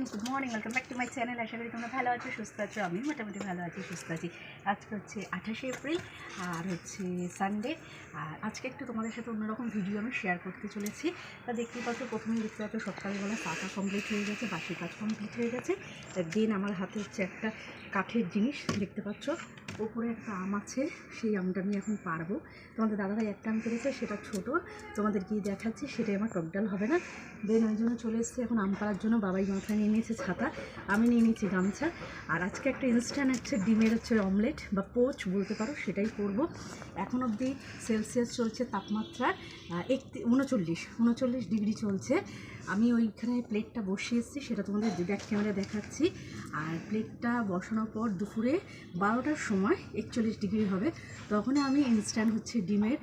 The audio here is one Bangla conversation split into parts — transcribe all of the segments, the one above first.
Friend good morning welcome back to my channel আশা করি তোমরা ভালো আছো, সুস্থ আছো আমি মোটামুটি ভালো আছি, সুস্থ আছি। আজকে হচ্ছে আঠাশে এপ্রিল, আর হচ্ছে সানডে আর আজকে একটু তোমাদের সাথে অন্যরকম ভিডিও আমি শেয়ার করতে চলেছি। তা দেখতে পাচ্ছ প্রথমে দেখতে পাচ্ছ, সকালবেলা পাকা কমপ্লিট হয়ে গেছে, বাসি কাজ কমপ্লিট হয়ে গেছে। দেন আমার হাতে হচ্ছে একটা কাঠের জিনিস দেখতে পাচ্ছ। ওপরে একটা আম আছে, সেই আমটা আমি এখন পারব তোমাদের দাদাভাই একটা আম পেরেছে সেটা ছোট। তোমাদের গিয়ে দেখাচ্ছি, সেটাই আমার টকডাল হবে না। দেন ওই জন্য চলে এসেছি এখন আম পাড়ার জন্য। বাবাই মাথায় নিয়ে নিয়েছে ছাতা, আমি নিয়ে নিয়েছি গামছা। আর আজকে একটা ইনস্ট্যান্ট হচ্ছে ডিমের হচ্ছে অমলেট বা পোচ বলতে পারো, সেটাই করব। এখন অবধি সেলসিয়াস চলছে তাপমাত্রা একটি উনচল্লিশ উনচল্লিশ ডিগ্রি চলছে। আমি ওইখানে প্লেটটা বসিয়ে এসেছি সেটা তোমাদের ব্যাক ক্যামেরা দেখাচ্ছি। আর প্লেটটা বসানোর পর দুপুরে বারোটার সময় একচল্লিশ ডিগ্রি হবে তখন আমি ইনস্ট্যান্ট হচ্ছে ডিমের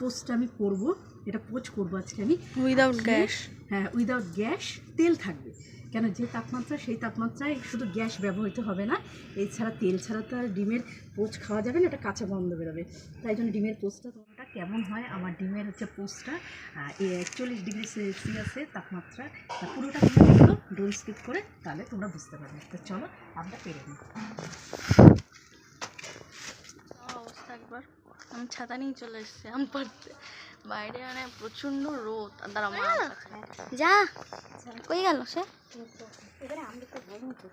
পোস্টটা আমি করব। এটা পোচ করব আজকে আমি। উইদাউট গ্যাস হ্যাঁ উইদাউট গ্যাস তেল থাকবে। কেন যে তাপমাত্রা সেই তাপমাত্রায় শুধু গ্যাস ব্যবহৃত হবে না এছাড়া তেল ছাড়া তো আর ডিমের পোচ খাওয়া যাবে না এটা কাঁচা গন্ধ বেরোবে। তাই জন্য ডিমের পোস্টটা তোমরা কেমন হয়? আমার ডিমের হচ্ছে পোস্টটা একচল্লিশ ডিগ্রি সেলসিয়াসের তাপমাত্রা তা পুরোটা তোমরা দেখো ডোল স্কিপ করে তাহলে তোমরা বুঝতে পারবে। তো চলো আমরা পেরে নিই। অবস্থা একবার? আমি ছাতা নিয়ে চলে এসেছি আম পাড়তে বাইরে মানে প্রচণ্ড রোদ। আর দাঁড়া মা যা কই গেল সে? এবারে আমরা তো বলুন তো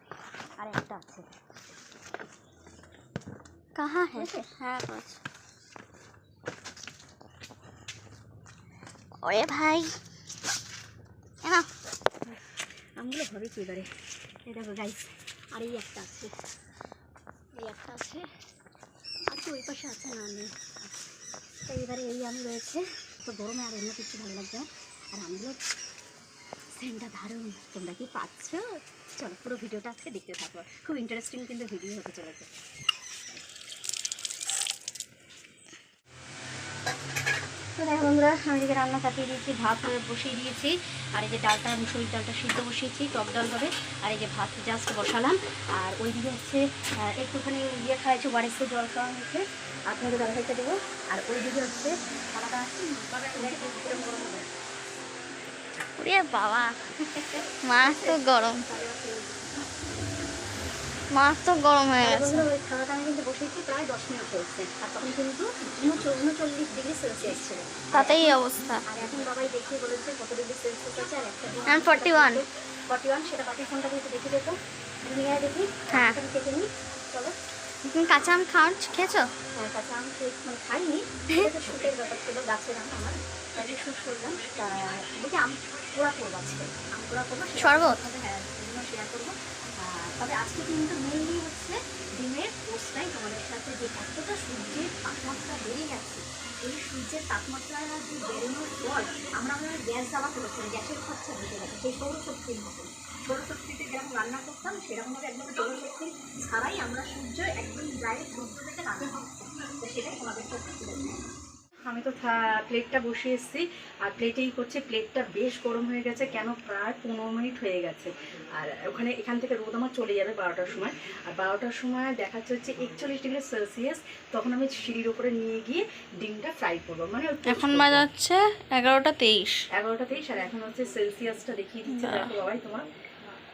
আর একটা আছে। কাহা হ্যাঁ হ্যাঁ ওরে ভাই। আমগুলো হবে কি এবারে? এই দেখো গাইস আর এই একটা আছে। এই একটা আছে। আর তো ওই পাশে আছে না নেই? তো এবারে এই আম রয়েছে। তো গরমে আর অন্য কিছু ভালো লাগবে আর আমগুলো সেন্টটা দারুণ। তোমরা কি পাচ্ছ? চলো, পুরো ভিডিওটা আজকে দেখতে থাকো। খুব ইন্টারেস্টিং কিন্তু ভিডিও হতে চলেছে তো দেখো বন্ধুরা এদিকে রান্না চাপিয়ে দিয়েছি, ভাত বসিয়ে দিয়েছি। আর এই যে ডালটা মুসুরির ডালটা সিদ্ধ বসিয়েছি, টক ডাল হবে। আর এই যে ভাত জাস্ট বসালাম। আর ওইদিকে হচ্ছে একটুখানি ইয়ে খাওয়াইছি, ওয়ারেসে জল খাওয়া হয়েছে। আপনাদের জল খাইতে দেবো। আর হচ্ছে গরম হবে। ওরে বাবা মাছ তো গরম। তো গরম হয়ে গেছে। খাওয়াটা আমি কিন্তু বসিয়েছি প্রায় দশ মিনিট হয়েছে। আর তখন কিন্তু উনচ- উনচল্লিশ ডিগ্রি সেলসিয়াস ছিল। তাতেই অবস্থা। আর এখন বাবাই দেখিয়ে বলেছে কত ডিগ্রি সেলসিয়াস আছে আর একটা And 41 ফর্টি ওয়ান সেটা বাকি ফোনটা কিন্তু দেখে দেখো দেখি। হ্যাঁ। কেটে নিই। চলো। তুমি কাঁচা আম খাওয়া খেয়েছো? হ্যাঁ কাঁচা আম মানে খাইনি। শুটের ব্যাপার ছিল গাছের আম আমার। শুট করলাম। দেখি আম পোড়া করব আজকে। আম পোড়া করব শরবত? হ্যাঁ শেয়ার করব। তবে আজকে কিন্তু মেনলি হচ্ছে ডিমের পোস্টটাই তোমাদের সাথে যে এতটা সূর্যের তাপমাত্রা বেড়ে গেছে। এই সূর্যের তাপমাত্রা যে বেরোনোর পর আমরা আমাদের গ্যাস জ্বালা করেছি গ্যাসের খরচা বেড়ে গেছে। সেই সৌরশক্তির মতন। সৌরশক্তিতে যেরকম রান্না করতাম, সেরকমভাবে একদম সৌরশক্তি ছাড়াই আমরা সূর্য একদম ডাইরেক্ট সূর্য থেকে রান্না করতাম তো সেটাই তোমাদের সাথে। আমি তো প্লেটটা বসিয়ে এসেছি। আর প্লেটেই করছে প্লেটটা বেশ গরম হয়ে গেছে কেন প্রায় পনেরো মিনিট হয়ে গেছে। আর ওখানে এখান থেকে রোদ আমার চলে যাবে বারোটার সময়। আর বারোটার সময় দেখাচ্ছে হচ্ছে একচল্লিশ ডিগ্রি সেলসিয়াস। তখন আমি সিঁড়ির ওপরে নিয়ে গিয়ে ডিমটা ফ্রাই করব। মানে এখন। বাজাচ্ছে এগারোটা তেইশ। এগারোটা তেইশ আর এখন হচ্ছে সেলসিয়াসটা দেখিয়ে দিচ্ছে। দেখো বাবাই তোমার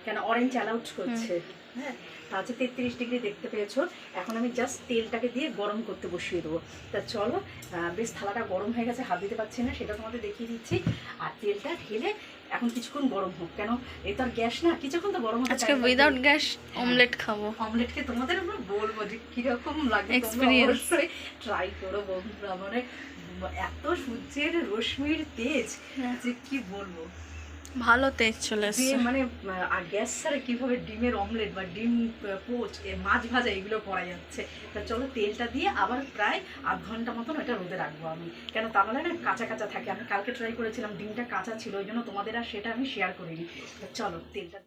কেন অরেঞ্জ অ্যালাউট করছে। হ্যাঁ তা তেত্রিশ ডিগ্রি দেখতে পেয়েছ। এখন আমি জাস্ট তেলটাকে দিয়ে গরম করতে বসিয়ে দেবো। তা চলো বেশ থালাটা গরম হয়ে গেছে হাত দিতে পারছি না সেটা তোমাদের দেখিয়ে দিচ্ছি। আর তেলটা ঢেলে এখন কিছুক্ষণ গরম হোক কেন এই তো আর গ্যাস না কিছুক্ষণ তো গরম হতে আজকে উইদাউট গ্যাস অমলেট খাব। অমলেটকে তোমাদের আমরা বলব যে কীরকম লাগে Experience. ট্রাই করো বন্ধুরা মানে এত সূর্যের রশ্মির তেজ হ্যাঁ। যে কি বলব। ভালো তেজ চলে যে এসছে। মানে আর গ্যাস ছাড়া কীভাবে ডিমের অমলেট বা ডিম পোচ মাছ ভাজা এগুলো করা যাচ্ছে? তা চলো তেলটা দিয়ে আবার প্রায় আধ ঘণ্টা মতন ওটা রোদে রাখব আমি। কেন তা নাহলে না কাঁচা কাঁচা থাকে। আমি কালকে ট্রাই করেছিলাম ডিমটা কাঁচা ছিল ওই জন্য তোমাদের আর সেটা আমি শেয়ার করিনি। তা চলো তেলটা।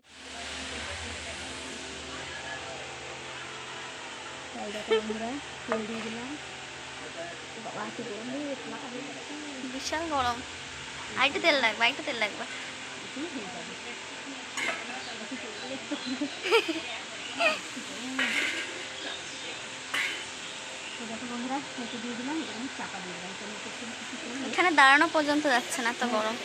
বিশাল গরম। আরেকটু তেল লাগবে আরেকটা তেল লাগবে। তো। এখানে দাঁড়ানো পর্যন্ত যাচ্ছে না এত গরম।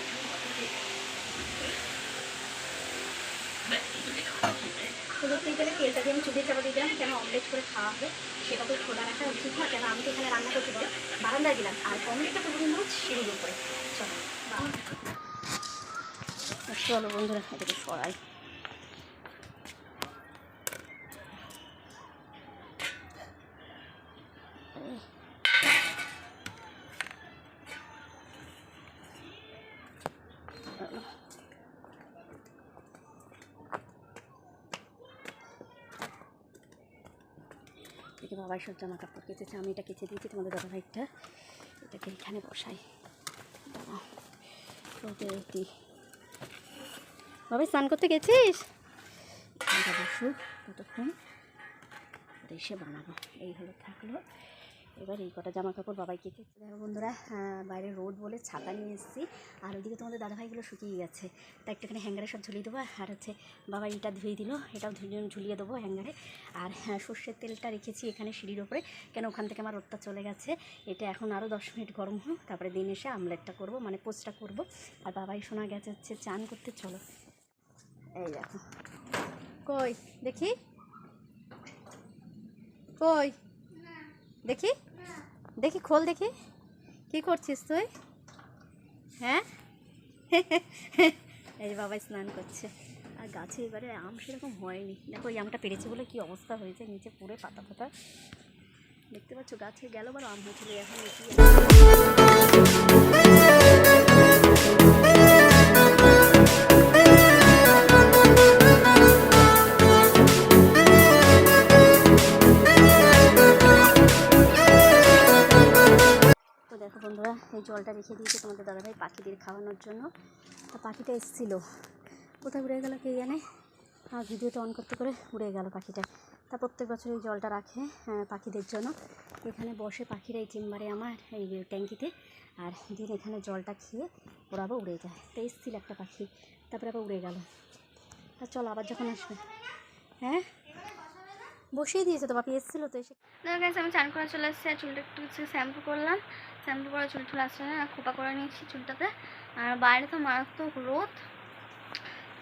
গেলে তেলটা দিয়ে আমি চাপা দিলাম কেন অমলেট করে খাওয়া হবে সেটা তো খোলা রাখা উচিত না কেন আমি তো এখানে রান্না করতে পারি বারান্দায় দিলাম আর অমলেটটা করব কিন্তু সিঁড়ির উপরে চলো চলো বন্ধুরা এটাকে সরাই। এদিকে বাবাই সব জামা কাপড় কেচেছে, আমি এটা কেচে দিয়েছি, তোমাদের দাদা ভাইটা এটাকে এখানে বসাই। রোদে বাবাই স্নান করতে গেছিস? বসুক ততক্ষণ এসে বানাবো এই হলো থাকল। এবার এই কটা জামা কাপড় বাবাই কেচেছে দেখো বন্ধুরা বাইরে রোদ বলে ছাতা নিয়ে এসেছি। আর ওইদিকে তোমাদের দাদাভাইগুলো শুকিয়ে গেছে। তা একটুখানি হ্যাঙ্গারে সব ঝুলিয়ে দেবো। আর হচ্ছে বাবা এটা ধুয়ে দিল এটাও ঝুলিয়ে দেবো হ্যাঙ্গারে। আর হ্যাঁ, সর্ষের তেলটা রেখেছি এখানে সিঁড়ির ওপরে কেন ওখান থেকে আমার রোদটা চলে গেছে। এটা এখন আরও দশ মিনিট গরম হোক তারপরে দিন এসে আমলেটটা করব মানে পোস্টটা করব। আর বাবাই শোনা গেছে হচ্ছে চান করতে চলো। এই দেখো। কই? দেখি। কই? দেখি। দেখি, খোল দেখি। কি করছিস তুই? হ্যাঁ? এই যে বাবাই স্নান করছে। আর গাছে এবারে আম সেরকম হয়নি। দেখো, এই আমটা পেরেছে বলে কি অবস্থা হয়েছে? নিচে পুরো পাতা পাতা দেখতে পাচ্ছ, গাছে গেল বড় আম হয়েছিল এখন জলটা রেখে দিয়েছে তোমাদের দাদাভাই পাখিদের খাওয়ানোর জন্য। তা পাখিটা এসেছিল। কোথায় উড়ে গেল কে জানে? আর ভিডিওটা অন করতে করে উড়ে গেল পাখিটা। তা প্রত্যেক বছর এই জলটা রাখে পাখিদের জন্য। এখানে বসে পাখিরা এই চেম্বারে আমার, এই ট্যাঙ্কিতে। আর দিন এখানে জলটা খেয়ে ওরা আবার উড়ে যায়। তো এসেছিল একটা পাখি, তারপরে আবার উড়ে গেল। আর চলো আবার যখন আসবে। হ্যাঁ? বসিয়ে দিয়েছে তো বাপি এসেছিল তো এসে। guys, আমি চান করে চলে এসেছি আর চুলটা একটু শ্যাম্পু করলাম। শ্যাম্পু করে চুল টুল আসছে না খোপা করে নিয়েছি চুলটাতে। আর বাইরে তো মারাত্মক রোদ।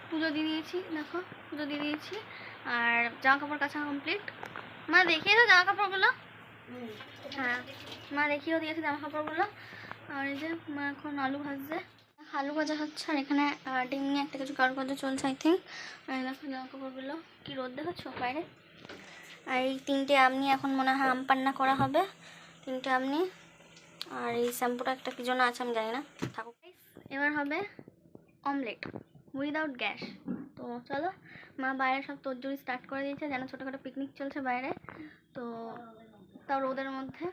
পুজো দিয়ে দিয়েছি দেখো পুজো দিয়ে দিয়েছি। আর জামা কাপড় কাছা কমপ্লিট মা দেখিয়ে দাও জামা কাপড়গুলো হ্যাঁ মা দেখিয়েও দিয়েছে জামা কাপড়গুলো আর এই যে মা এখন আলু ভাজছে। আলু ভাজা হচ্ছে আর এখানে ডিম নিয়ে একটা কিছু কারুকার্য চলছে আই থিঙ্ক আর দেখো জামা কাপড়গুলো কি রোদ দেখাচ্ছ বাইরে? আর এই তিনটে আম নিয়ে এখন মনে হয় আম পান্না করা হবে। তিনটে আম নিয়ে আর এই শ্যাম্পুটা একটা কি জন্য আছে আমি জানি না। থাকুক। এবার হবে অমলেট উইদাউট গ্যাস। তো চলো, মা বাইরে সব তোরজোড়ি স্টার্ট করে দিয়েছে, যেন ছোটোখাটো পিকনিক চলছে বাইরে। তো তাও রোদের মধ্যে।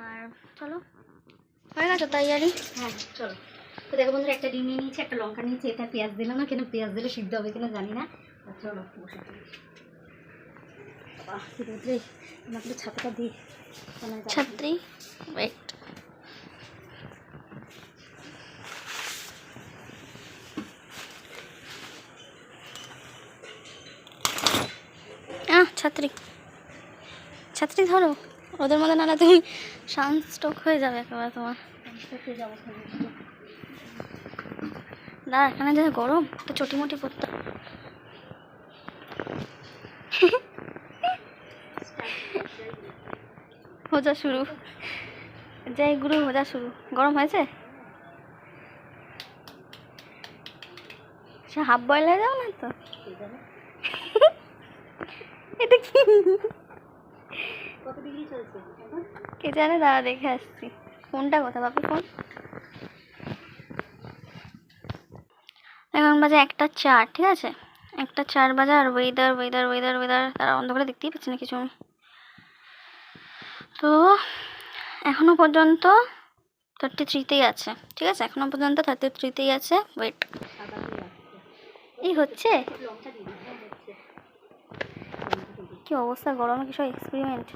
আর চলো। হয়ে গেছে তৈয়ারি? হ্যাঁ চলো। তো দেখো বন্ধুরা, একটা ডিম নিয়ে নিয়েছি, একটা লঙ্কা নিয়েছি, এটা পেঁয়াজ দিলাম না, কেন পেঁয়াজ দিলে সিদ্ধ হবে কিনা জানি না। চলো, বসে ছাত্রী ছাত্রী। ছাত্রী ধরো, ওদের মধ্যে নাহলে তুমি সানস্ট্রোক হয়ে যাবে একেবারে তোমার? দাঁড়া, এখানে যে গরম, তো চটি মুটি পড়তে হোজা শুরু। যাই গুরু হোজা শুরু। গরম হয়েছে? সে হাফ বয়েল হয়ে যাও না তো? এটা কি? কে জানে? দাঁড়া, দেখে আসছি। ফোনটা কোথা বাপি ফোন? এখন বাজে একটা চার, ঠিক আছে? একটা চার বাজে আর ওয়েদার ওয়েদার ওয়েদার ওয়েদার তারা অন্ধ করে দেখতেই পাচ্ছি না কিছু তো এখনও পর্যন্ত থার্টি থ্রিতেই আছে, ঠিক আছে? এখনও পর্যন্ত থার্টি থ্রিতেই আছে ওয়েট। এই হচ্ছে। কি অবস্থা, গরমে কি সব এক্সপেরিমেন্ট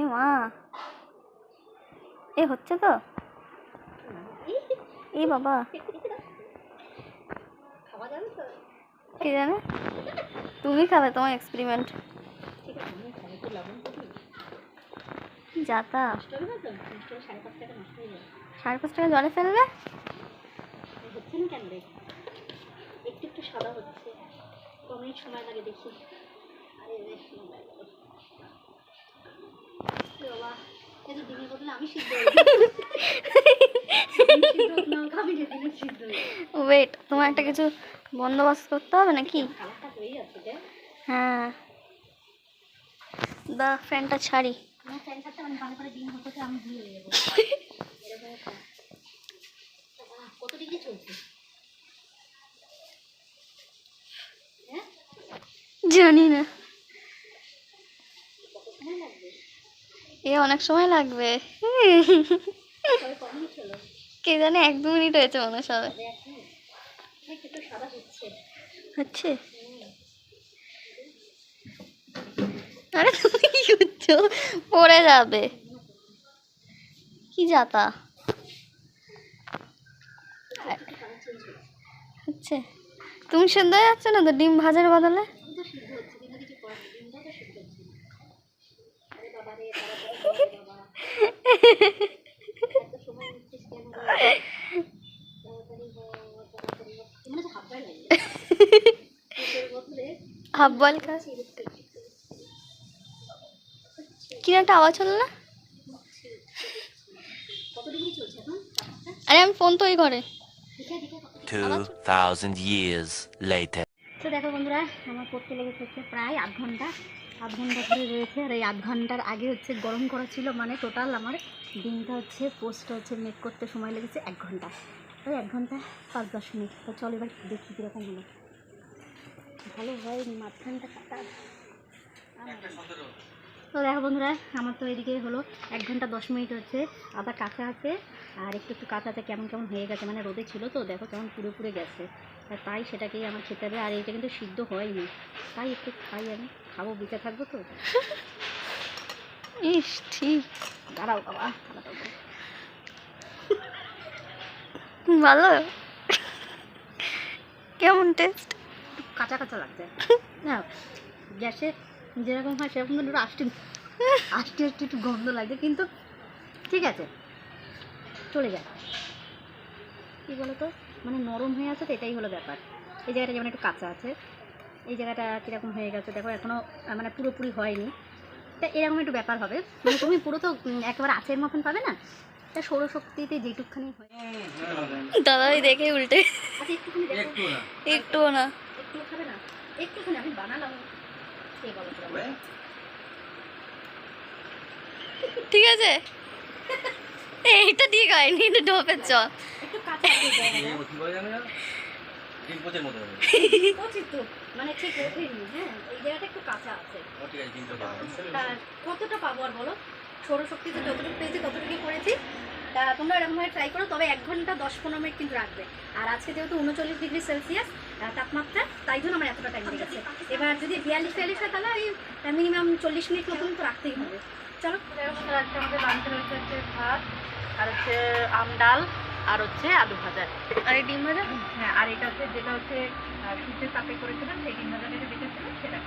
এ মা, এ হচ্ছে তো? এ বাবা। কে জানে? তুমি খাবে তোমার এক্সপেরিমেন্ট ঠিক আছে, আমি খাব। একটু লবণ তো দিই। যাতা সাড়ে পাঁচ টাকা জলে ফেলবে? হচ্ছে না কেন একটু একটু সাদা হচ্ছে। মিনিট সময় লাগে দেখি। ওয়েট তোমার একটা কিছু বন্দোবস্ত করতে হবে নাকি। হ্যাঁ। দা ফ্যানটা ছাড়ি। আমার ফ্যান থাকতে আমি ভালো করে ডিম হতে আমি দিয়ে দেবো এরকম কত ডিগ্রি চলছে? জানি না। এ অনেক সময় লাগবে। ক জানে এক দু মিনিট হয়েছে মনে সবে। তবে এক মিনিট একটু একটু সাদা হচ্ছে। হচ্ছে? আরে তুমি কি করছ পড়ে যাবে। কি যাতা? হচ্ছে তুমি সেদ্ধ হয়ে যাচ্ছে না তো? ডিম ভাজার বদলে? কিছু হাফ বয়েল হয়ে গেছে। এর বদলে হাফ বয়েল খা ছিঁড়ে ছিঁড়ে কি একটা আওয়াজ হলো না আরে আমি ফোন 2,000 years later. তো দেখো বন্ধুরা আমার পড়তে লেগেছে হচ্ছে প্রায় আধ ঘণ্টা। আধ ঘণ্টা ধরে রয়েছে আর এই আধ ঘণ্টার আগে হচ্ছে গরম করা ছিল মানে টোটাল আমার ডিমটা হচ্ছে পোস্টটা হচ্ছে মেক করতে সময় লেগেছে এক ঘণ্টা। ওই এক ঘণ্টা পাঁচ দশ মিনিট। তো চল এবার দেখি কীরকম হলো। ভালো হয় মাঝখানটা কাটা তো দেখো বন্ধুরা আমার তো এদিকে হলো এক ঘণ্টা দশ মিনিট হচ্ছে আবার কাঁচা আছে আর একটু একটু কাঁচাতে কেমন কেমন হয়ে গেছে মানে রোদে ছিল তো দেখো কেমন পুরো পুরে গেছে। আর তাই সেটাকেই আমার খেতে হবে আর এটা কিন্তু সিদ্ধ হয়নি। তাই একটু খাই আমি খাব বেঁচে থাকব তো। ইস ঠিক। দাঁড়াও বাবা ভালো। কেমন টেস্ট কাঁচা কাঁচা লাগছে। না গ্যাসে যেরকম হয় সেরকম কিন্তু একটু আষ্টি আষ্টি আষ্টি একটু গন্ধ লাগছে কিন্তু ঠিক আছে। চলে যায় কী বলো তো মানে নরম হয়ে আছে তো এটাই হলো ব্যাপার। এই জায়গাটা যেমন একটু কাঁচা আছে এই জায়গাটা কীরকম হয়ে গেছে দেখো এখনও মানে পুরোপুরি হয়নি। তা এরকম একটু ব্যাপার হবে। মানে তুমি পুরো তো একেবারে আচের মতন পাবে না? তা সৌরশক্তিতে যেটুকখানি হয় দাদা ওই দেখে উল্টে আচ্ছা একটুখানি দেখো। একটুও না। একটু খাবে না? একটুখানি আমি বানালাম? ঠিক আছে। এইটা ঠিক হয়নি এটা ঢোপের মানে হ্যাঁ। তা কতটা পাবো আর বলো? সৌরশক্তিতে যতটুকু পেয়েছি ততটুকুই করেছি। তা তোমরা এরকমভাবে ট্রাই করো তবে এক ঘণ্টা দশ পনেরো মিনিট কিন্তু রাখবে। আর আজকে যেহেতু উনচল্লিশ ডিগ্রি সেলসিয়াস তাপমাত্রা তাই জন্য আমার এতটা টাইম লেগেছে। এবার যদি বিয়াল্লিশ বিয়াল্লিশ হয় তাহলে ওই মিনিমাম চল্লিশ মিনিট মতন তো রাখতেই হবে। চলো। আজকে আমাদের বাড়িতে রয়েছে হচ্ছে ভাত আর হচ্ছে আম ডাল আর হচ্ছে আলু ভাজা। আর এই ডিম ভাজা? হ্যাঁ আর এটা হচ্ছে যেটা হচ্ছে সূর্যের তাপে করেছিলাম সেই ডিম ভাজা যেটা দেখেছিলাম সেটা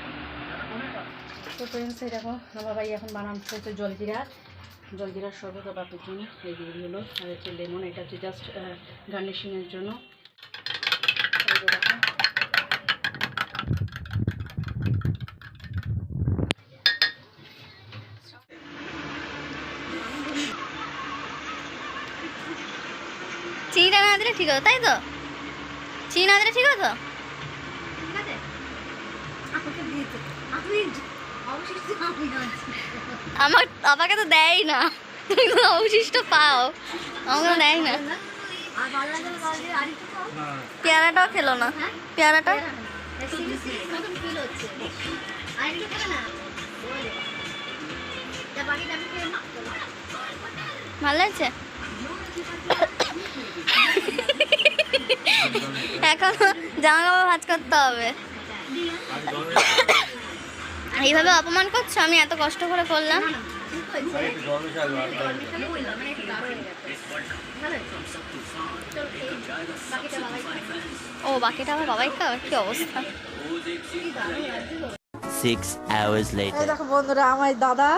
তো ফ্রেন্ডস এই দেখো, আমার ভাই এখন বানাচ্ছে হচ্ছে জলজিরা। জলজিরার শরবত বাপুর জন্য এই হলো। আর হচ্ছে লেমন, এটা হচ্ছে জাস্ট গার্নিশিংয়ের জন্য। চিনিটা না দিলে ঠিক হতো, তাই তো? চিনি না দিলে ঠিক হতো ঠিক আছে আমাকে দিয়েছে আমি অবশিষ্ট আমি আছি আমার আমাকে তো দেয় না। অবশিষ্ট পাও। আমাকে দেয় না। পেয়ারাটাও খেলো না। পেয়ারাটা? ভালো লাগছে এখন জামা কাপড় ভাজ করতে হবে। এইভাবে অপমান করছ? আমি এত কষ্ট করে করলাম। ও বাকিটা আমার বাবাই খাবে কি অবস্থা? এই দেখো বন্ধুরা আমার দাদা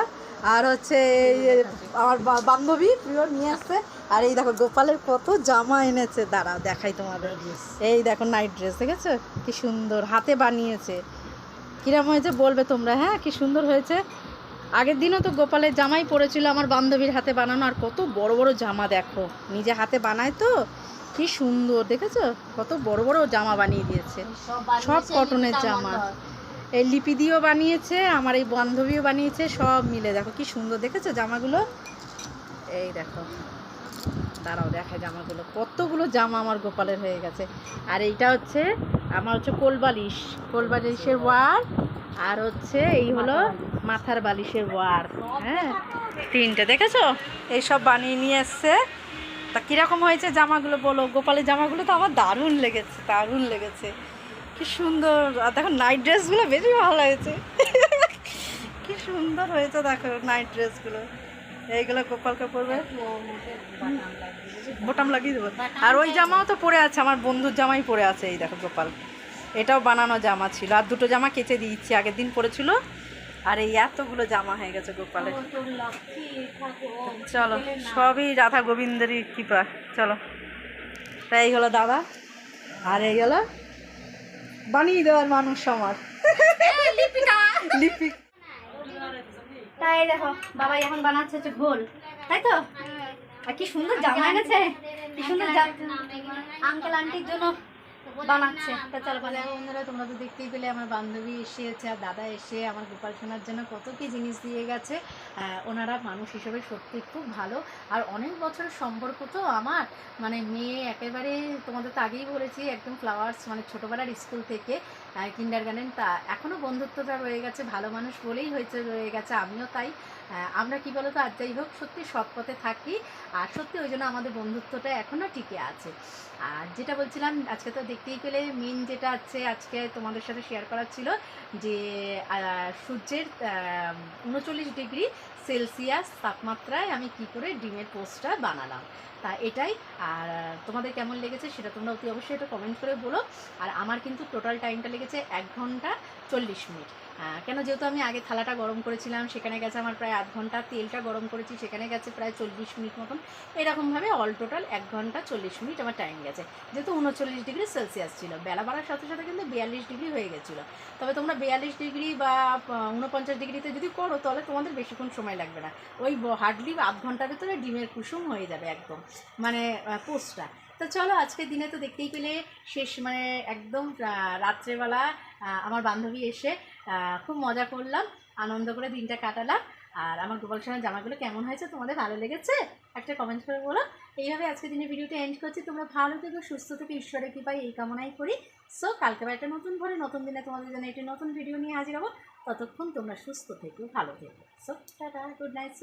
আর হচ্ছে এই আমার বান্ধবী প্রিয় নিয়ে আসছে আর এই দেখো গোপালের কত জামা এনেছে। দাঁড়া দেখাই তোমাদের। এই দেখো নাইট ড্রেস দেখেছ? কি সুন্দর। হাতে বানিয়েছে। কিরম হয়েছে বলবে তোমরা হ্যাঁ কি সুন্দর হয়েছে। আগের দিনও তো গোপালের জামাই পড়েছিল আমার বান্ধবীর হাতে বানানো আর কত বড় বড় জামা দেখো। নিজে হাতে বানায় তো কি সুন্দর দেখেছ? কত বড় বড় জামা বানিয়ে দিয়েছে। সব কটনের জামা। এই লিপি দিয়েও বানিয়েছে আমার এই বান্ধবীও বানিয়েছে সব মিলে। দেখো কি সুন্দর দেখেছ জামাগুলো? এই দেখো। দাঁড়াও দেখায় জামাগুলো। কতগুলো জামা আমার গোপালের হয়ে গেছে। আর এইটা হচ্ছে আমার হচ্ছে কোল বালিশ কোল বালিশের ওয়ার আর হচ্ছে এই হলো মাথার বালিশের ওয়ার হ্যাঁ? তিনটে দেখেছ? এইসব বানিয়ে নিয়ে এসছে। তা কীরকম হয়েছে জামাগুলো বলো? গোপালের জামাগুলো তো আমার দারুণ লেগেছে দারুণ লেগেছে। কি সুন্দর। আর দেখো নাইট ড্রেসগুলো বেশি ভালো হয়েছে। কি সুন্দর হয়েছে দেখো নাইট ড্রেসগুলো এইগুলো গোপালকে পরবে। বোটাম লাগিয়ে দেবো। আর ওই জামাও তো পরে আছে, আমার বন্ধুর জামাই পরে আছে, এই দেখো গোপাল। এটাও বানানো জামা ছিল, আর দুটো জামা কেচে দিয়েছি, আগের দিন পরেছিল। আর এই এতগুলো জামা হয়ে গেছে গোপালের। চলো, সবই রাধা গোবিন্দেরই কৃপা, চলো। তাই এই হলো দাদা, আর এই হলো বানিয়ে দেওয়ার মানুষ আমার। লিপি তাই দেখো বাবা এখন বানাচ্ছে হচ্ছে তাই তো? আর কি সুন্দর জামা এনেছে। কি সুন্দর আঙ্কেল আন্টির জন্য বানাচ্ছে। তা চলো বন্ধুরা তোমরা তো দেখতেই পেলে আমার বান্ধবী এসেছে আর দাদা এসে আমার গোপাল সোনার জন্য কত কি জিনিস দিয়ে গেছে। ওনারা মানুষ হিসেবে সত্যি খুব ভালো। আর অনেক বছরের সম্পর্ক তো আমার। মানে মেয়ে একেবারে তোমাদের তো আগেই বলেছি একদম ফ্লাওয়ার্স মানে ছোটোবেলার স্কুল থেকে কিন্ডার গার্ডেন তা এখনও বন্ধুত্বটা রয়ে গেছে ভালো মানুষ বলেই হয়েছে রয়ে গেছে আমিও তাই। আহ, আমরা কি বলতো আর যাই হোক সত্যি সৎ পথে থাকি আর সত্যি ওই জন্য আমাদের বন্ধুত্বটা এখনও টিকে আছে। আর যেটা বলছিলাম আজকে তো দেখতেই পেলে মেন যেটা আছে আজকে তোমাদের সাথে শেয়ার করার ছিল যে সূর্যের উনচল্লিশ ডিগ্রি সেলসিয়াস তাপমাত্রায় আমি কি করে ডিমের পোস্টটা বানালাম। তা এটাই। আর তোমাদের কেমন লেগেছে সেটা তোমরা অতি অবশ্যই এটা কমেন্ট করে বলো। আর আমার কিন্তু টোটাল টাইমটা লেগেছে এক ঘণ্টা চল্লিশ মিনিট। কেন যেহেতু আমি আগে থালাটা গরম করেছিলাম, সেখানে গেছে আমার প্রায় আধ ঘণ্টা, তেলটা গরম করেছি, সেখানে গেছে প্রায় চল্লিশ মিনিট মতন। এরকমভাবে অল টোটাল এক ঘণ্টা চল্লিশ মিনিট আমার টাইম গেছে। যেহেতু উনচল্লিশ ডিগ্রি সেলসিয়াস ছিল, বেলা বাড়ার সাথে সাথে কিন্তু বিয়াল্লিশ ডিগ্রি হয়ে গেছিল। তবে তোমরা বিয়াল্লিশ ডিগ্রি বা উনপঞ্চাশ ডিগ্রিতে যদি করো, তাহলে তোমাদের বেশিক্ষণ সময় লাগবে না। ওই হার্ডলি আধ ঘণ্টার ভিতরে ডিমের কুসুম হয়ে যাবে একদম মানে পোস্টটা তো চলো, আজকের দিনে তো দেখতেই পেলে শেষ মানে একদম রাত্রেবেলা আমার বান্ধবী এসে খুব মজা করলাম, আনন্দ করে দিনটা কাটালাম। আর আমার গোপাল সোনার জামাগুলো কেমন হয়েছে তোমাদের ভালো লেগেছে? একটা কমেন্ট করে বলো। এইভাবে আজকে দিনের ভিডিওটা এন্ড করছি। তোমরা ভালো থেকো, সুস্থ থেকে, ঈশ্বরের কৃপায় এই কামনাই করি। সো কালকে বা একটা নতুন ভরে, নতুন দিনে তোমাদের জন্য একটি নতুন ভিডিও নিয়ে হাজির হব। ততক্ষণ তোমরা সুস্থ থেকো, ভালো থেকো। So tata good night